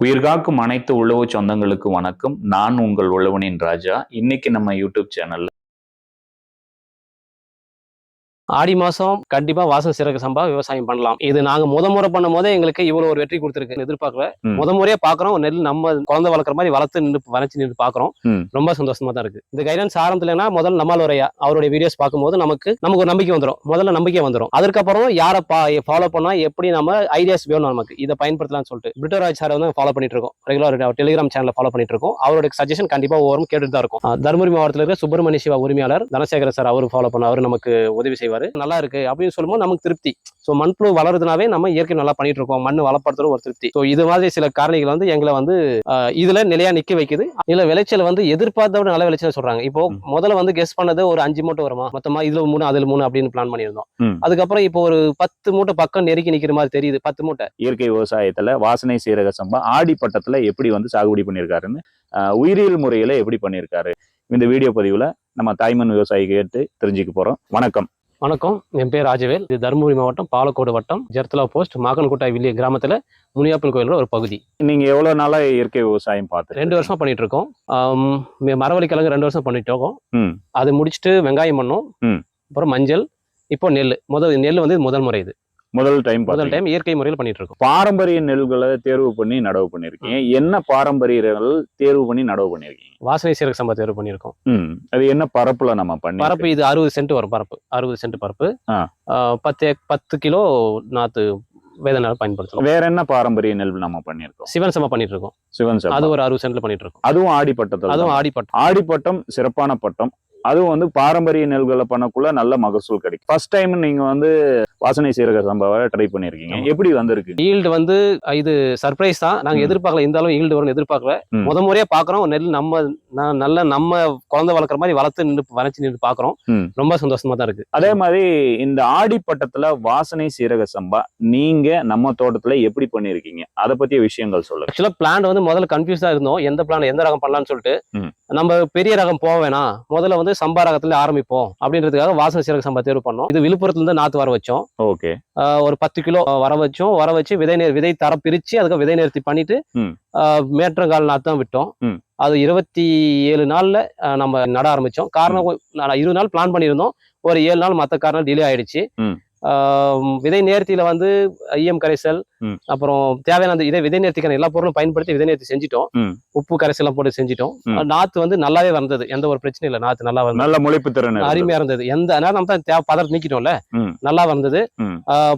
உயிர்காக்கும் அனைத்து உழவு சொந்தங்களுக்கு வணக்கம். நான் உங்கள் உழவனின் ராஜா. இன்னைக்கு நம்ம யூடியூப் சேனல்ல ஆடி மாசம் கண்டிப்பா வாசல் சிறகு சம்பா விவசாயம் பண்ணலாம். இது நாங்க முத முறை பண்ணும் போதே எங்களுக்கு இவ்வளவு ஒரு வெற்றி கொடுத்துருக்கு. எதிர்பார்க்கல. முத முறையே பாக்குறோம். நெல் நம்ம குழந்தை வளர்க்குற மாதிரி வளர்த்து நின்று வளைச்சு நின்று பாக்குறோம். ரொம்ப சந்தோஷமா தான் இருக்கு. இந்த கைடன்ஸ் ஆரம்பத்துலனா முதல்ல நம்மால் உரையா அவருடைய வீடியோஸ் பார்க்கும்போது நமக்கு நமக்கு ஒரு நம்பிக்கை வந்துடும் முதல்ல நம்பிக்கை வந்துடும் அதுக்கப்புறம் யாரை ஃபாலோ பண்ணா எப்படி நம்ம ஐடியாஸ் வேணும் நமக்கு? இதை பயன்படுத்தலாம்னு சொல்லிட்டு. பிரிட்டராஜ் சார் வந்து ஃபாலோ பண்ணிட்டு இருக்கோம். ரெகுலர் டெலிகிராம் சேனல்ல ஃபாலோ பண்ணிட்டு இருக்கோம். அவருடைய சஜஷன் கண்டிப்பா ஒவ்வொரு கேட்டுட்டு தான் இருக்கும். தருமபுரி மாவட்டத்தில் இருக்கிற சுப்பிரமணிய சிவா உரிமையாளர் தனசேகர சார் அவரு ஃபாலோ பண்ண அவரு நமக்கு உதவி செய்வார். நல்லா இருக்கு அப்படின்னு சொல்லும்போது நமக்கு திருப்தி. ஸோ மண்புழு வளருதுனாவே நம்ம இயற்கை நல்லா பண்ணிட்டு இருக்கோம். மண் வளப்படுத்துறது ஒரு திருப்தி. ஸோ இது மாதிரி சில காரணிகள் வந்து எங்களை வந்து இதுல நிலையா நிக்க வைக்குது. இதுல விளைச்சல் வந்து எதிர்பார்த்த விட நல்ல விளைச்சல் சொல்றாங்க. இப்போ. முதல்ல வந்து கெஸ் பண்ணது ஒரு அஞ்சு மூட்டை வருமா? மொத்தமா இதுல மூணு அதுல மூணு அப்படின்னு பிளான் பண்ணியிருந்தோம். அதுக்கப்புறம் இப்போ ஒரு பத்து மூட்டை பக்கம் நெருக்கி நிக்கிற மாதிரி தெரியுது. பத்து மூட்டை. இயற்கை விவசாயத்துல வாசனை சீரக சம்பா ஆடி பட்டத்துல எப்படி வந்து சாகுபடி பண்ணியிருக்காருன்னு உயிரியல் முறையில எப்படி பண்ணியிருக்காரு. இந்த வீடியோ பதிவுல நம்ம தாய்மண் விவசாயி கேட்டு தெரிஞ்சுக்க போறோம். வணக்கம். வணக்கம். என் பேர் ராஜவேல். இது தருமபுரி மாவட்டம் பாலக்கோடு வட்டம் ஜெர்த்தலா போஸ்ட் மாக்கன்குட்டாய் வில்லிய கிராமத்துல முனியாப்பன் கோயிலோட ஒரு பகுதி. நீங்க எவ்வளவு நாளா இயற்கை விவசாயம் பார்த்து ரெண்டு வருஷமா பண்ணிட்டு இருக்கோம். மரவள்ளி கிழங்கு ரெண்டு வருஷம் பண்ணிட்டு இருக்கோம். அது முடிச்சுட்டு வெங்காயம் பண்ணோம். அப்புறம் மஞ்சள் இப்போ நெல் முதல் நெல் வந்து இது முதல் முறை இது. முதல் டைம் முதல் டைம் இயற்கை முறையில் பண்ணிட்டு இருக்கோம் பாரம்பரிய நெல்களை தேர்வு பண்ணி நடவு பண்ணிருக்கீங்க என்ன பாரம்பரியங்கள் தேர்வு பண்ணி நடவு பண்ணிருக்கீங்க வாசனை சீரக சம்பா தேர்வு பண்ணியிருக்கோம். ம். அது என்ன பரப்புல நம்ம பண்ணி பரப்பு இது அறுபது சென்ட் வரும் பரப்பு. அறுபது சென்ட் பரப்பு. பத்து பத்து கிலோ நாத்து வேத நெல் பயன்படுத்தலாம் வேற என்ன பாரம்பரிய நெல் நம்ம பண்ணிருக்கோம் சிவன் சம்பா பண்ணிட்டு இருக்கோம் சிவன் சம்பா. அது ஒரு அறுபது சென்ட்ல பண்ணிட்டு இருக்கோம் அதுவும் ஆடிப்பட்டத்தில் அதுவும் ஆடிப்பட்டம். ஆடிப்பட்டம் சிறப்பான பட்டம். அதுவும் வந்து பாரம்பரிய நெல்களை பண்ணக்குள்ள நல்ல மகசூல் கிடைக்கும். ஃபர்ஸ்ட் டைம் நீங்க வந்து வாசனை சீரக சம்பாவை ட்ரை பண்ணிருக்கீங்க. எப்படி வந்திருக்கு? ஈல்டு வந்து இது சர்ப்ரைஸ் தான். நாங்க. எதிர்பார்க்கல. இந்த அளவு ஈல்டு வரும்னு எதிர்பார்க்கல. முத முறையா பாக்குறோம். நெல் நம்ம நல்ல நம்ம குழந்தை வளர்க்குற மாதிரி வளர்த்து நின்று வளைச்சு நின்று பாக்குறோம். ரொம்ப சந்தோஷமா தான் இருக்கு. அதே மாதிரி இந்த ஆடிப்பட்டத்துல வாசனை சீரக சம்பா நீங்க நம்ம தோட்டத்துல எப்படி பண்ணிருக்கீங்க? அதை பத்திய விஷயங்கள் சொல்லுங்க. ஆக்சுவலா பிளான் வந்து முதல்ல கன்ஃபியூஸா இருந்தோம். எந்த பிளான் எந்த ரகம் பண்ணலாம்னு சொல்லிட்டு. நம்ம பெரிய ரகம் போக வேணாம். முதல்ல வந்து சம்பா ரகத்துல ஆரம்பிப்போம் அப்படின்றதுக்காக வாசனை சீரக சம்பா தேர்வு பண்ணோம். இது விழுப்புரத்துல இருந்து நாத்து வர வச்சோம். ஓகே. ஒரு பத்து கிலோ வர வச்சோம். வர வச்சு விதை நேர் விதை தரம் பிரிச்சு அதுக்கு விதை நேர்த்தி பண்ணிட்டு மேற்றங்கால் நாத்து தான் விட்டோம். அது இருபத்தி ஏழு நாள்ல நம்ம நட ஆரம்பிச்சோம். காரணம் இருபது நாள் பிளான் பண்ணியிருந்தோம். ஒரு ஏழு நாள் மற்ற காரணம் டிலே ஆயிடுச்சு. விதை நேர்த்தியில வந்து ஐஎம் கரைசல். அப்புறம் தேவையான அந்த இதை விதை நேர்த்திக்கான எல்லா பொருளும் பயன்படுத்தி விதை நேர்த்தி செஞ்சிட்டோம். உப்பு கரைசல் எல்லாம் போட்டு செஞ்சிட்டோம். நாத்து வந்து நல்லாவே வந்தது எந்த ஒரு பிரச்சனையும் இல்லை. நாத்து நல்லா வந்தது நல்ல முளைப்பு திறன். அருமையா இருந்தது. எந்த நேரம் நம்ம தான் தேவை பதர் நீக்கிட்டோம்ல. நல்லா வந்தது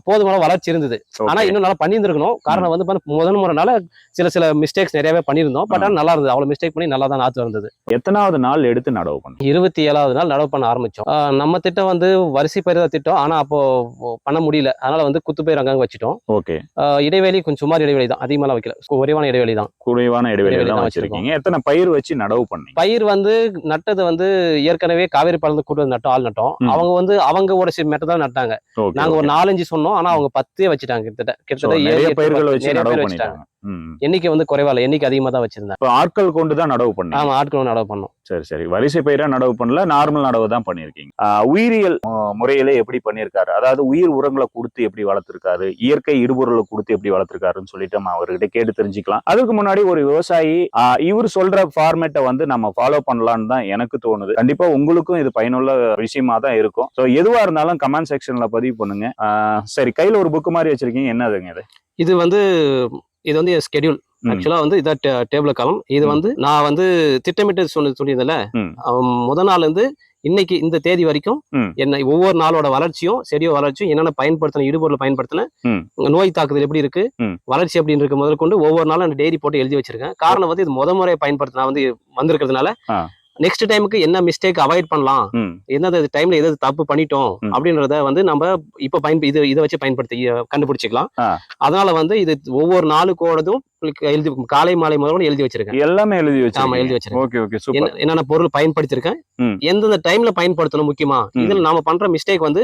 போதுமான வளர்ச்சி இருந்தது. ஆனா இன்னும் நல்லா பண்ணியிருந்திருக்கணும். காரணம் வந்து முதல் முறைனால சில சில மிஸ்டேக்ஸ் நிறையவே பண்ணியிருந்தோம். பட். ஆனா நல்லா இருந்தது. அவ்வளவு மிஸ்டேக் பண்ணி நல்லா தான் நாத்து வந்தது எத்தனாவது நாள் எடுத்து நடவு பண்ணு இருபத்தி ஏழாவது நாள் நடவு பண்ண ஆரம்பிச்சோம். நம்ம திட்டம் வந்து வரிசை பயிர் திட்டம். ஆனா அப்போ பண்ண முடியல. அதனால வந்து குத்துப்பயிர் அங்கங்க வச்சுட்டோம். ஓகே. இடைவெளி கொஞ்சம் சுமார் இடைவெளி தான். அதிகமாலாம் வைக்கல. குறைவான இடைவெளி தான். குறைவான இடைவெளி தான் வச்சிருக்கீங்க. எத்தனை பயிர் வச்சு நடவு பண்ணீங்க? பயிர் வந்து நட்டது வந்து ஏற்கனவே காவேரி பழந்து கூட்டு நட்டோம் ஆள் நட்டோம். அவங்க வந்து அவங்க ஒரு மெட்டை தான் நட்டாங்க. நாங்க ஒரு நாலஞ்சு சொன்னோம். ஆனா அவங்க பத்தே வச்சுட்டாங்க. கிட்டத்தட்ட கிட்டத்தட்ட ஏழு, பயிர்கள் வச்சு நடவு பண்ணிட்டாங்க. எண்ணிக்கை வந்து குறைவால எண்ணிக்கை அதிகமா தான் வச்சிருந்தேன். இப்போ ஆட்கள் கொண்டு தான் நடவு பண்ணீங்க? ஆமா ஆட்கள் நடவு பண்ணோம் சரி சரி. வரிசை பயிரா நடவு பண்ணல நார்மல் நடவு தான் பண்ணியிருக்கீங்க. உயிரியல் முறையில எப்படி பண்ணியிருக்காரு? அதாவது உயிர் உரங்களை கொடுத்து எப்படி வளர்த்திருக்காரு? இயற்கை இடுபொருளை கொடுத்து எப்படி வளர்த்திருக்காருன்னு சொல்லிட்டு நம்ம அவர்கிட்ட கேட்டு தெரிஞ்சுக்கலாம். அதுக்கு முன்னாடி ஒரு விவசாயி இவர் சொல்ற ஃபார்மேட்டை வந்து நம்ம ஃபாலோ பண்ணலாம்னு தான் எனக்கு தோணுது. கண்டிப்பா உங்களுக்கும் இது பயனுள்ள விஷயமா தான் இருக்கும். ஸோ எதுவா இருந்தாலும் கமெண்ட் செக்ஷன்ல பதிவு பண்ணுங்க. சரி கையில ஒரு புக் மாதிரி வச்சிருக்கீங்க. என்னதுங்க இது? இது வந்து இது வந்து ஸ்கெடியூல் ம். ஆக்சுவலா வந்து இதான் டேபிள் காலம் இது. வந்து நான் வந்து திட்டமிட்டு ம். அவன் முத நாள் இருந்து இன்னைக்கு இந்த தேதி வரைக்கும். என்ன ஒவ்வொரு நாளோட வளர்ச்சியும் செடியோ வளர்ச்சியும் என்னென்ன பயன்படுத்தின இடுபொருள் பயன்படுத்தின. நோய் தாக்குதல் எப்படி இருக்கு. வளர்ச்சி எப்படி இருக்கு முதல் கொண்டு ஒவ்வொரு நாளும் டெய்ரி போட்டு எழுதி வச்சிருக்கேன் காரணம் வந்து இது முத முறை பயன்படுத்த நான் வந்து வந்திருக்கிறதுனால. நெக்ஸ்ட் டைமுக்கு என்ன மிஸ்டேக் அவாய்ட் பண்ணலாம் ம் எந்தெந்த டைம்ல எது தப்பு பண்ணிட்டோம். அப்படின்றத வந்து நம்ம இப்ப பயன் இது இதை வச்சு பயன்படுத்தி கண்டுபிடிச்சிக்கலாம். அதனால வந்து இது ஒவ்வொரு நாளுக்கோடதும் எழுதி காலை மாலை முதல்ல எழுதி வச்சிருக்கேன் எல்லாமே எழுதி ஆமா வச்சிருக்கீங்க எழுதி வச்சிருக்கேன் ஓகே ஓகே சூப்பர் என்ன- என்னென்ன பொருள் பயன்படுத்திருக்கேன். எந்தெந்த டைம்ல பயன்படுத்தணும் முக்கியமா. இதுல நாம பண்ற மிஸ்டேக் வந்து.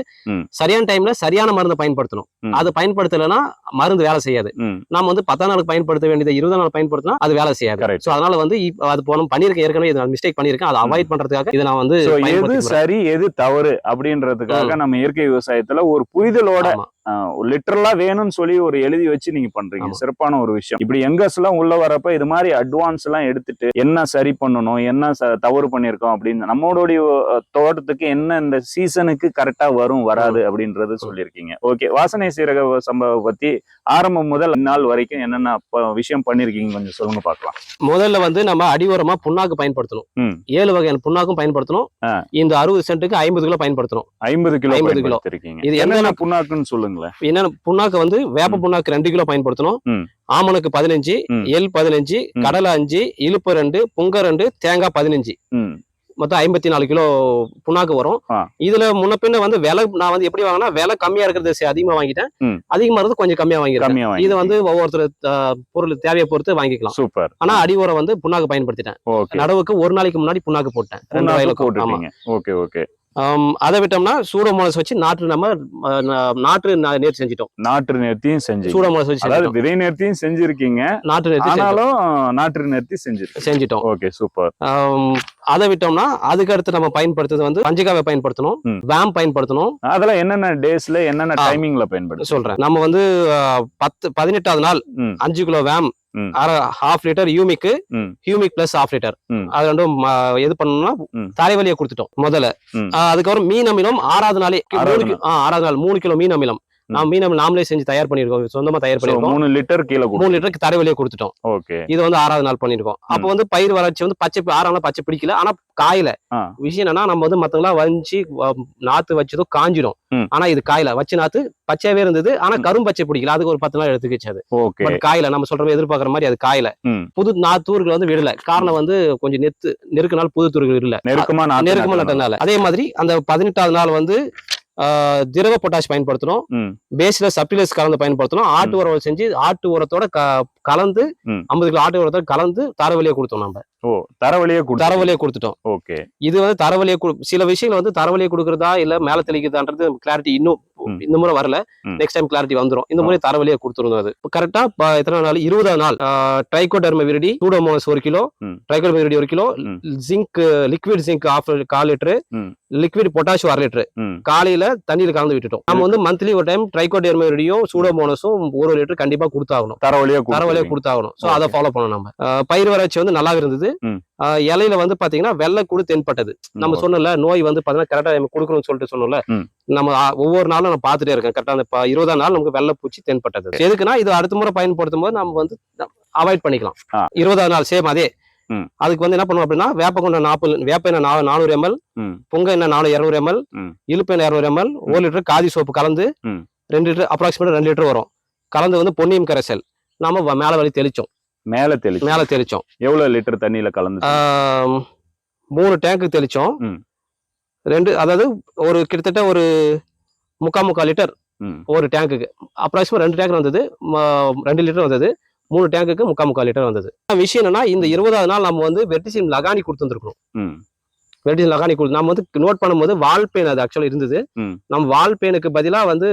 சரியான டைம்ல சரியான மருந்தை பயன்படுத்தணும். அது பயன்படுத்தலைன்னா மருந்து வேலை செய்யாது நாம வந்து பத்தாம் நாளுக்கு பயன்படுத்த வேண்டியதை இருபது நாள் பயன்படுத்தினா அது வேலை செய்யாது. சோ அதனால வந்து அது போன பண்ணிருக்கேன் ஏற்கனவே இது மிஸ்டேக் பண்ணிருக்கேன் அதை அவாய்ட் பண்றதுக்காக இதை நான் வந்து எது. சரி எது தவறு அப்படின்றதுக்காக. நம்ம இயற்கை விவசாயத்துல ஒரு புரிதலோட ஆமா லிட்டரலா வேணும்னு சொல்லி ஒரு எழுதி வச்சு நீங்க பண்றீங்க. சிறப்பான ஒரு விஷயம். இப்படி எங்கஸ் எல்லாம் உள்ள வரப்ப இது மாதிரி அட்வான்ஸ் எல்லாம் எடுத்துட்டு என்ன சரி பண்ணணும் என்ன தவறு பண்ணிருக்கோம் அப்படின்னு நம்மளுடைய தோட்டத்துக்கு என்ன இந்த சீசனுக்கு கரெக்டா வரும் வராது அப்படின்றது சொல்லியிருக்கீங்க. ஓகே வாசனை சீரக சம்பவ பத்தி ஆரம்பம் முதல் நாள் வரைக்கும் என்னென்ன விஷயம் பண்ணிருக்கீங்க கொஞ்சம் சொல்லுங்க பார்க்கலாம். முதல்ல வந்து நம்ம அடி உரமா புண்ணாக்கு பயன்படுத்தணும். ஏழு வகையான புண்ணாக்கும் பயன்படுத்தணும். இந்த அறுபது சென்ட்டுக்கு ஐம்பது கிலோ பயன்படுத்தணும். ஐம்பது கிலோ 50 கிலோ. இது என்னென்ன புண்ணாக்குன்னு சொல்லுங்களேன் என்னென்ன புண்ணாக்கு வந்து வேப்ப புண்ணாக்கு ரெண்டு கிலோ பயன்படுத்தணும். ஆமணக்கு பதினஞ்சு. எல் பதினஞ்சு. கடலை அஞ்சு இழுப்பு ரெண்டு புங்க ரெண்டு தேங்காய் பதினஞ்சு. மொத்தம் ஐம்பத்தி நாலு கிலோ புண்ணாக்கு வரும். இதுல முன்ன பின்ன வந்து விலை நான் வந்து எப்படி வாங்கினா விலை கம்மியா இருக்கிறது அதிகமா வாங்கிட்டேன். அதிகமா இருந்து கொஞ்சம் கம்மியா கம்மியா இது வந்து ஒவ்வொருத்தர் பொருள் தேவையை பொறுத்து வாங்கிக்கலாம். சூப்பர். ஆனா அடி உரம் வந்து புண்ணாக்கு பயன்படுத்திட்டேன். நடவுக்கு ஒரு நாளைக்கு முன்னாடி புண்ணாக்கு போட்டேன். ரெண்டு போட்டுட்டீங்க. Okay okay. அதை விட்டோம்னா சூடோமோனஸ் வச்சு நாற்று நம்ம நாற்று நா- நேர்த்தி செஞ்சிட்டோம் நாற்று நேர்த்தியும் செஞ்சு சூடோமோனஸ் வச்சு அதாவது. விதை நேர்த்தியும் செஞ்சிருக்கீங்க நாற்று நேர்த்தி. ஆனாலும் நாற்று நேர்த்தி செஞ்சிருக்கீங்க செஞ்சிட்டோம் ஓகே சூப்பர் அதை விட்டோம்னா அதுக்கு அடுத்து நம்ம பயன்படுத்துறது வந்து பஞ்சகாவை பயன்படுத்தணும். வேம் பயன்படுத்தணும் அதெல்லாம் என்னென்ன டேஸ்ல என்னென்ன. டைமிங்ல பயன்படுத்து சொல்றேன் நம்ம வந்து பத்து பதினெட்டாவது நாள். அஞ்சு கிலோ வேம். அரை ஹாஃப் லிட்டர் ஹியூமிக்கு ம். Humic plus half litre. அது ரெண்டும் எது பண்ணணும்னா. தலைவலியை கொடுத்துட்டோம் முதல்ல அதுக்கப்புறம் மீன் அமிலம் ஆறாவது நாளே ஆறாவது நாள் மூணு கிலோ மீன் அமிலம் நாம் மீன் நாமளே செஞ்சு தயார் பண்ணிருக்கோம் சொந்தமா தயார் பண்ணிருக்கோம் மூணு லிட்டர் கீழே மூணு லிட்டருக்கு தரைவலியை கொடுத்துட்டோம். ஓகே. இது வந்து ஆறாவது நாள் பண்ணிருக்கோம் அப்ப. வந்து பயிர் வளர்ச்சி வந்து பச்சை ஆறாம் நாள் பச்சை பிடிக்கல. ஆனா காயில. விஷயம் என்னன்னா நம்ம வந்து மத்தவங்களா வஞ்சி நாத்து வச்சதும் காஞ்சிடும். ஆனா இது காயில. வச்ச நாத்து பச்சையாவே இருந்தது. ஆனா. கரும் பச்சை பிடிக்கல. அதுக்கு ஒரு பத்து நாள் எடுத்துக்கிச்சு அது. பட் காயில நம்ம சொல்ற மாதிரி எதிர்பார்க்குற மாதிரி அது காயில. புது நாத்தூர்கள் வந்து விடல. காரணம் வந்து கொஞ்சம் நெத்து நெருக்கு நாள் புது தூர்கள் இல்ல நெருக்கமா நெருக்கமா. நட்டனால அதே மாதிரி அந்த பதினெட்டாவது நாள் வந்து திரவ பொட்டாஷ் பயன்படுத்தணும். பேஸ்ல சப்டிலைஸ் கலந்து பயன்படுத்தணும் ஆட்டு உரம் செஞ்சு ஆட்டு உரத்தோட கலந்து. ஐம்பது கிலோ ஆட்டு உரத்தோட கலந்து தரவழியை கொடுத்தோம் நம்ம ஓ தரவழியே தரவழியை கொடுத்துட்டோம். ஓகே. இது வந்து தரவழியை சில விஷயங்கள் வந்து தரவழியை கொடுக்கறதா இல்ல மேல தெளிக்கிறதான்றது கிளாரிட்டி இன்னும். இந்த முறை வரல. நெக்ஸ்ட் டைம் கிளாரிட்டி வந்துரும். இந்த முறை தரவழியை கொடுத்துருந்தோம் அது. கரெக்டா எத்தனை நாள்? இருபதாம் நாள். ட்ரைகோடர்ம விரிடி சூடோமோனஸ் ஒரு கிலோ. ட்ரைகோடர்ம விரிடி ஒரு kilo. Zinc liquid zinc of call litre. Liquid potash அரை லிட்டரு. காலையில தண்ணியில கலந்து விட்டுட்டோம். நம்ம வந்து மந்த்லி ஒரு டைம் ட்ரைகோடர்ம விரிடியும் சூடோமோனஸும் ஒரு லிட்டர் கண்டிப்பா கொடுத்தாகணும். தரவழியே தரவழியை கொடுத்து கொடுத்தாகணும். ஸோ அதை. ஃபாலோ பண்ணணும் நம்ம. பயிர் வளர்ச்சி வந்து நல்லா இருந்தது. இலையில வந்து பாத்தீங்கன்னா வெள்ளை கூடு தென்பட்டது. நம்ம சொன்னல நோய் வந்து பாத்தீங்கன்னா கரெக்டா கொடுக்கணும்னு சொல்லிட்டு சொன்னோம்ல. நம்ம ஒவ்வொரு நாளும் நான் பார்த்துட்டே இருக்கேன் கரெக்டா அந்த இருபதாம் நாள் நமக்கு வெள்ளை பூச்சி தென்பட்டது. எதுக்குன்னா இது அடுத்த முறை பயன்படுத்தும் போது நம்ம வந்து அவாய்ட் பண்ணிக்கலாம். ஆ. இருபதாம் நாள் சேம் அதே. அதுக்கு வந்து என்ன பண்ணுவோம் அப்படின்னா வேப்ப நாற்பது வேப்ப எண்ணெய் நானூறு எம்எல் பொங்க எண்ணெய் நானூறு இரநூறு எம்எல். இழுப்பு எண்ணெய் இரநூறு எம்எல் ஒரு லிட்டர் காதி சோப்பு கலந்து. ரெண்டு லிட்டர் அப்ராக்சிமேட் ரெண்டு லிட்டர் வரும். கலந்து வந்து பொன்னியம் கரைசல். நாம மேல வழி தெளிச்சோம். மேல தெளிச்சு மேல தெளிச்சோம். எவ்வளவு லிட்டர் தண்ணியில கலந்து மூணு டேங்க்கு தெளிச்சோம். ரெண்டு அதாவது ஒரு கிட்டத்தட்ட ஒரு முக்கா முக்கால் லிட்டர் ஒரு டேங்குக்கு அப்ராக்சிமேட் ரெண்டு டேங்க் வந்தது ரெண்டு லிட்டர் வந்தது மூணு டேங்குக்கு முக்கா முக்கால் லிட்டர் வந்தது. விஷயம் என்னன்னா இந்த இருபதாவது நாள் நம்ம வந்து வெர்டிசின் லகானி கொடுத்துருக்கணும் ம் வெர்டிசின் லகானி கொடுத்து நம்ம வந்து நோட் பண்ணும்போது வால் பேன் அது ஆக்சுவலா இருந்தது. நம்ம வால் பேனுக்கு பதிலா வந்து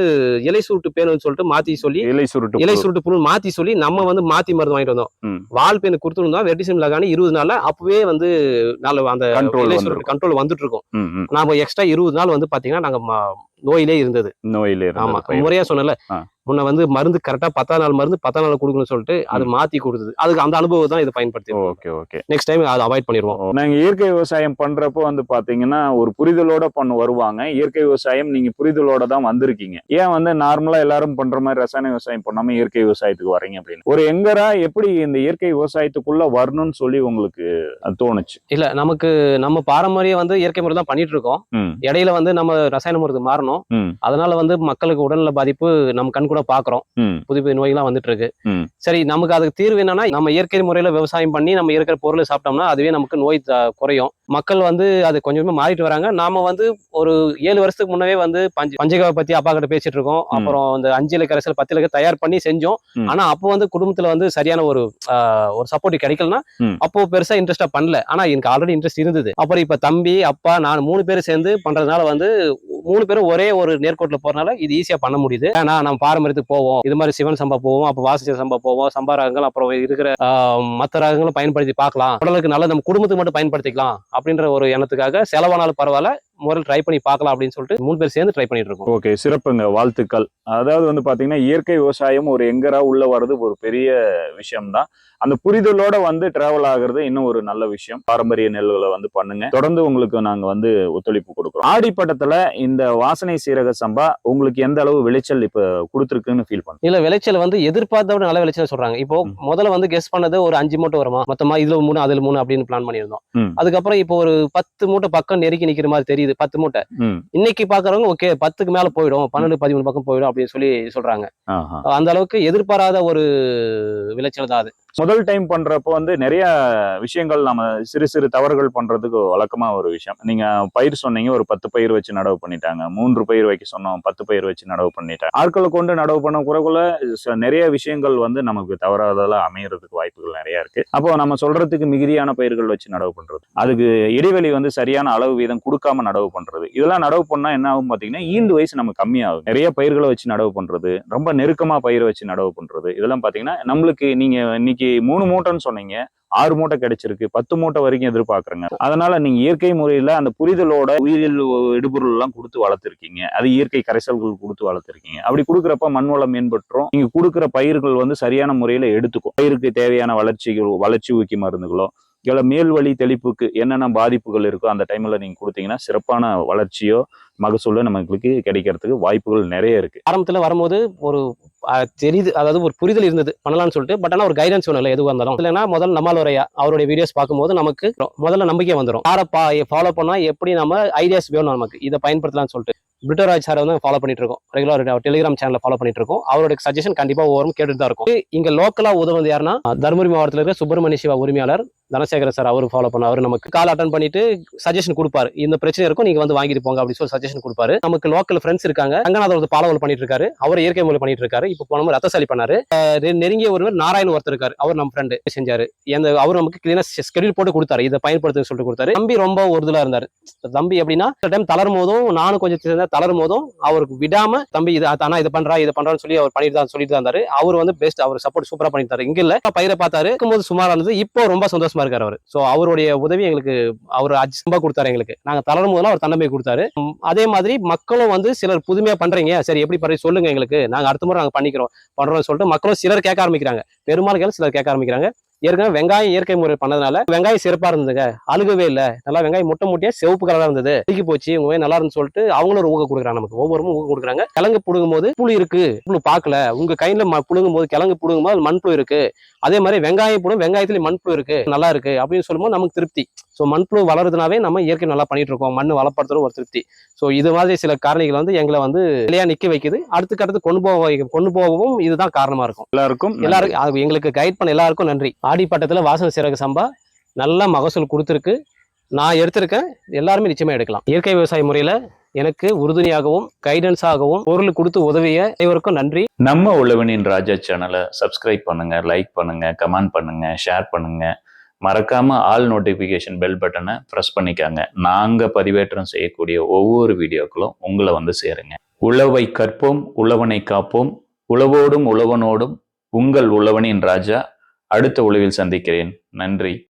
இலை சுருட்டு பேனுன்னு சொல்லிட்டு மாத்தி சொல்லி இலை சுருட்டு இலை. சுருட்டு புழு மாத்தி சொல்லி நம்ம வந்து மாத்தி மருந்து வாங்கிட்டு வந்தோம். வால் பேனுக்கு கொடுத்துருந்தோம் வெர்டிசின் லகானி இருபது நாள்ல அப்பவே வந்து நல்ல அந்த இலை. சுருட்டு கண்ட்ரோல் வந்துட்டு இருக்கும். நாம எக்ஸ்ட்ரா இருபது நாள் வந்து பாத்தீங்கன்னா நாங்க நோயிலே இருந்தது. நோயில ஆமா. முறையா சொன்னல. முன்ன வந்து மருந்து கரெக்டா பத்தாம் நாள் மருந்து பத்தாம் நாள் கொடுக்கணும்னு சொல்லிட்டு அது மாத்தி கொடுத்தது. அதுக்கு அந்த அனுபவம் தான் இதை பயன்படுத்தி ஓகே ஓகே. நெக்ஸ்ட் டைம் அதை அவாய்ட் பண்ணிடுவோம். நாங்க இயற்கை விவசாயம் பண்றப்போ வந்து பாத்தீங்கன்னா ஒரு புரிதலோட பண்ண வருவாங்க. இயற்கை விவசாயம் நீங்க புரிதலோட தான் வந்திருக்கீங்க. ஏன் வந்து நார்மலா எல்லாரும் பண்ற மாதிரி ரசாயன விவசாயம் பண்ணாம இயற்கை விவசாயத்துக்கு வரீங்க அப்படின்னு? ஒரு எங்கரா எப்படி இந்த இயற்கை விவசாயத்துக்குள்ள வரணும்னு சொல்லி உங்களுக்கு தோணுச்சு? இல்ல நமக்கு நம்ம பாரம்பரியம் வந்து இயற்கை முறை தான் பண்ணிட்டு இருக்கோம். இடையில வந்து நம்ம ரசாயன முறைக்கு மாறணும். ம். அதனால வந்து மக்களுக்கு உடல்நல பாதிப்பு நம்ம கண் கூட பாக்குறோம். புது புது நோய்கள்லாம் வந்துட்டு இருக்கு. சரி நமக்கு அதுக்கு தீர்வு என்னன்னா நம்ம இயற்கை முறையில விவசாயம் பண்ணி நம்ம இருக்கிற பொருளை சாப்பிட்டோம்னா அதுவே நமக்கு நோய் குறையும். மக்கள் வந்து அது கொஞ்சமா மாறிட்டு வராங்க. நாம வந்து ஒரு ஏழு வருஷத்துக்கு முன்னவே வந்து பஞ்ச பஞ்சகாவை பத்தி அப்பா கிட்ட பேசிட்டு இருக்கோம். அப்புறம் இந்த அஞ்சு இலை கரைசல் பத்து இலை தயார் பண்ணி செஞ்சோம். ஆனா அப்போ வந்து குடும்பத்துல வந்து சரியான ஒரு ஒரு சப்போர்ட் கிடைக்கலன்னா. அப்போ பெருசா இன்ட்ரெஸ்டா பண்ணல. ஆனா எனக்கு ஆல்ரெடி இன்ட்ரெஸ்ட் இருந்தது. அப்புறம் இப்ப தம்பி அப்பா நான் மூணு பேரும் சேர்ந்து பண்றதுனால வந்து மூணு பேரும் ஒரே ஒரு நேர்கோட்டில் போறதுனால இது ஈஸியா பண்ண முடியுது. ஏன்னா நம்ம பாரம்பரியத்துக்கு போவோம். இது மாதிரி சிவன் சம்பா போவோம் அப்போ வாசிச்ச சம்பா போவோம் சம்பா ராகங்கள் அப்புறம் இருக்கிற மத்த ரகங்களும் பயன்படுத்தி பார்க்கலாம். உடலுக்கு நல்ல நம்ம குடும்பத்துக்கு மட்டும் பயன்படுத்திக்கலாம் அப்படின்ற ஒரு எண்ணத்துக்காக செலவானாலும் பரவாயில்ல முறையில் ட்ரை பண்ணி பார்க்கலாம் அப்படின்னு சொல்லிட்டு மூணு பேர் சேர்ந்து ட்ரை பண்ணிட்டு இருக்கோம். ஓகே சிறப்புங்க. வாழ்த்துக்கள். அதாவது வந்து பாத்தீங்கன்னா இயற்கை விவசாயம் ஒரு எங்கரா உள்ள வர்றது ஒரு பெரிய விஷயம்தான். அந்த புரிதலோட வந்து டிராவல் ஆகுறது இன்னும் ஒரு நல்ல விஷயம். பாரம்பரிய நெல்லுகளை வந்து பண்ணுங்க. தொடர்ந்து உங்களுக்கு நாங்க வந்து ஒத்துழைப்பு கொடுக்குறோம். ஆடிப்பட்டத்துல இந்த வாசனை சீரக சம்பா உங்களுக்கு எந்த அளவு விளைச்சல் இப்ப கொடுத்துருக்குன்னு ஃபீல் பண்ணுங்க. இல்ல விளைச்சல் வந்து எதிர்பார்த்த விட நல்ல விளைச்சல் சொல்றாங்க. இப்போ. முதல்ல வந்து கெஸ் பண்ணது ஒரு அஞ்சு மூட்டை வருமா? மொத்தமா இதுல மூணு அதுல மூணு அப்படின்னு பிளான் பண்ணியிருந்தோம். ம். அதுக்கப்புறம் இப்போ ஒரு பத்து மூட்டை பக்கம் நெருக்கி நிக்கிற மாதிரி தெரியுது. பத்து மூட்டை. இன்னைக்கு பாக்குறவங்க ஓகே பத்துக்கு மேல போயிடும் பன்னெண்டு பதிமூணு பக்கம் போயிடும் அப்படின்னு சொல்லி சொல்றாங்க. அந்த அளவுக்கு எதிர்பாராத ஒரு விளைச்சல் தான் அது. முதல் டைம் பண்றப்போ வந்து நிறைய விஷயங்கள் நம்ம சிறு சிறு தவறுகள் பண்ணுறதுக்கு வழக்கமா ஒரு விஷயம். நீங்கள் பயிர் சொன்னீங்க ஒரு பத்து பயிர் வச்சு நடவு பண்ணிட்டாங்க. மூன்று பயிர் வைக்க சொன்னோம் பத்து பயிர் வச்சு நடவு பண்ணிட்டாங்க. ஆட்களை கொண்டு நடவு பண்ண குறைக்குள்ள ச- நிறைய விஷயங்கள் வந்து நமக்கு தவறாதெல்லாம் அமையறதுக்கு வாய்ப்புகள் நிறைய இருக்கு. அப்போ நம்ம சொல்றதுக்கு மிகுதியான பயிர்கள் வச்சு நடவு பண்ணுறது அதுக்கு இடைவெளி வந்து சரியான அளவு வீதம் கொடுக்காம நடவு பண்ணுறது இதெல்லாம் நடவு பண்ணால் என்ன ஆகும் பார்த்தீங்கன்னா ஈண்டு வயசு நமக்கு கம்மியாகும். நிறைய பயிர்களை வச்சு நடவு பண்ணுறது ரொம்ப நெருக்கமாக பயிரை வச்சு நடவு பண்ணுறது இதெல்லாம் பார்த்தீங்கன்னா நம்மளுக்கு நீங்கள் இன்னைக்கு மூணு மூட்டைன்னு சொன்னீங்க. ஆறு மூட்டை கிடைச்சிருக்கு. பத்து மூட்டை வரைக்கும் எதிர்பார்க்கறேங்க. அதனால நீங்க இயற்கை முறையில அந்த புரிதலோட உயிரியல் இடுபொருள் எல்லாம் கொடுத்து வளர்த்துருக்கீங்க. அது இயற்கை கரைசல்கள் கொடுத்து வளர்த்துருக்கீங்க. அப்படி கொடுக்குறப்ப மண் வளம் மேம்பட்டுரும். நீங்க கொடுக்குற பயிர்கள் வந்து சரியான முறையில எடுத்துக்கும். பயிருக்கு தேவையான வளர்ச்சிகள் வளர்ச்சி ஊக்கி மருந்துகளோ இல்லை மேல்வழி தெளிப்புக்கு என்னென்ன பாதிப்புகள் இருக்கோ அந்த டைமில் நீங்கள் கொடுத்தீங்கன்னா சிறப்பான வளர்ச்சியோ மகசூலோ நம்மளுக்கு கிடைக்கிறதுக்கு வாய்ப்புகள் நிறைய இருக்குது ஆரம்பத்தில் வரும்போது ஒரு தெரியுது அதாவது ஒரு புரிதல் இருந்தது பண்ணலாம்னு சொல்லிட்டு பட் ஆனால் ஒரு கைடன்ஸ் ஒன்றும் இல்லை எதுவாக இருந்தாலும். இல்லைன்னா முதல்ல நம்மளுடைய அவருடைய வீடியோஸ் பார்க்கும்போது நமக்கு முதல்ல நம்பிக்கை வந்துடும் யாரை பா ஃபாலோ பண்ணால் எப்படி நம்ம ஐடியாஸ் வேணும் நமக்கு? இதை பயன்படுத்தலாம்னு சொல்லிட்டு. பிரிட்டராஜ் சார் வந்து ஃபாலோ பண்ணிட்டு இருக்கோம் ரெகுலர் டெலிகிராம் சேனல்ல ஃபாலோ பண்ணிட்டு இருக்கோம் அவரோட சஜஷன் கண்டிப்பாக ஒவ்வொரு கேட்டுட்டு தான் இருக்கும். இங்கே லோக்கலாக உதவுவது யாருன்னா தருமபுரி மாவட்டத்தில் இருக்கிற சுப்பிரமணிய சிவா உரிமையாளர். தனசேகர சார் அவர் ஃபாலோ பண்ண அவர் நமக்கு கால் அட்டன் பண்ணிட்டு சஜஷன் கொடுப்பாரு. இந்த பிரச்சனை இருக்கும் நீங்க வந்து வாங்கிட்டு போங்க அப்படின்னு சொல்லி சஜஷன் கொடுப்பாரு. நமக்கு லோக்கல் ஃப்ரெண்ட்ஸ் இருக்காங்க. ரங்கநாதர் வந்து பாலவல் பண்ணிட்டு இருக்காரு. அவர் இயற்கை முறை பண்ணிட்டு இருக்காரு. இப்போ போன ரத்தசாலி பண்ணாரு. நெருங்கிய ஒருவர் நாராயண் ஒருத்தர் இருக்காரு. அவர் நம்ம ஃப்ரெண்டு செஞ்சாரு. எந்த அவர் நமக்கு கிளீனா ஸ்கெடியூல் போட்டு கொடுத்தாரு. இதை பயன்படுத்துன்னு சொல்லிட்டு கொடுத்தாரு. தம்பி ரொம்ப ஒருதலா இருந்தாரு. தம்பி எப்படின்னா டைம் தளரும் போதும் நானும் கொஞ்சம் தளரும் போதும் அவருக்கு விடாம தம்பி இது ஆனா இதை பண்றா இதை பண்றான்னு சொல்லி அவர் பண்ணிட்டு தான் சொல்லிட்டு தான் இருந்தாரு. அவர் வந்து பெஸ்ட் அவர் சப்போர்ட் சூப்பரா பண்ணிட்டாரு. இங்க இல்ல பயிரை பார்த்தாரு. இருக்கும்போது சுமாரா இருந்தது. இப்போ ரொம்ப சந்தோஷமா இருக்காரு அவர். சோ அவருடைய உதவி எங்களுக்கு அவர் அச்சம்பா கொடுத்தாரு எங்களுக்கு. நாங்க தளரும் போதெல்லாம் அவர் தன்னம்பை கொடுத்தாரு. அதே மாதிரி மக்களும் வந்து சிலர் புதுமையா பண்றீங்க. சரி எப்படி பண்ணி சொல்லுங்க எங்களுக்கு. நாங்க அடுத்த முறை நாங்க பண்ணிக்கிறோம். பண்றோம்னு சொல்லிட்டு மக்களும் சிலர் கேட்க ஆரம்பிக்கிறாங்க. பெரும்பாலும் சிலர் கேட்க ஆரம்பிக்கிறாங்க. ஏற்கனவே வெங்காயம் இயற்கை முறை பண்ணதுனால வெங்காயம் சிறப்பா இருந்ததுங்க. அழுகவே இல்ல. நல்லா வெங்காயம் முட்டை முட்டையா சிவப்பு கலரா இருந்தது. அழுகி போச்சு. உங்க நல்லா இருந்துன்னு சொல்லிட்டு அவங்களும் ஒரு ஊக்கம் கொடுக்குறாங்க நமக்கு. ஒவ்வொருவரும் ஊக்கம் கொடுக்குறாங்க. கிழங்கு புடுங்கும் போது புழு இருக்கு. புழு பார்க்கல. உங்க கையில ம- புடுங்கும் போது கிழங்கு புடுங்கும் போது மண் புழு இருக்கு. அதே மாதிரி வெங்காயம் புடும் வெங்காயத்துல மண் புழு இருக்கு. நல்லா இருக்கு அப்படின்னு சொல்லும்போது நமக்கு திருப்தி. ஸோ மண்புழு வளருதுனாவே நம்ம இயற்கை நல்லா பண்ணிட்டு இருக்கோம். மண் வளப்படுத்துறது ஒரு திருப்தி. ஸோ இது மாதிரி சில காரணிகள் வந்து எங்களை வந்து நிலையா நிக்க வைக்குது. அடுத்துக்கு அடுத்து கொண்டு போக கொண்டு போகவும் இதுதான் காரணமா இருக்கும். எல்லாருக்கும். எல்லாருக்கும் எங்களுக்கு கைட் பண்ண எல்லாருக்கும் நன்றி. ஆடிப்பட்டத்துல வாசல் சிறகு சம்பா நல்ல மகசூல் கொடுத்துருக்கு. நான் எடுத்திருக்கேன். எல்லாருமே நிச்சயமாக எடுக்கலாம். இயற்கை விவசாய முறையில் எனக்கு உறுதுணையாகவும் கைடன்ஸாகவும் பொருள் கொடுத்து உதவிய அனைவருக்கும் நன்றி. நம்ம உழவனின் ராஜா சேனலை சப்ஸ்கிரைப் பண்ணுங்க லைக் பண்ணுங்க கமெண்ட் பண்ணுங்க ஷேர் பண்ணுங்க. மறக்காம ஆல் நோட்டிஃபிகேஷன் பெல் பட்டனை ப்ரெஸ் பண்ணிக்காங்க. நாங்க பதிவேற்றம் செய்யக்கூடிய ஒவ்வொரு வீடியோக்களும் உங்களை வந்து சேருங்க. உழவை கற்போம் உழவனை காப்போம். உழவோடும் உழவனோடும் உங்கள் உழவனின் ராஜா அடுத்த உழவில் சந்திக்கிறேன். நன்றி.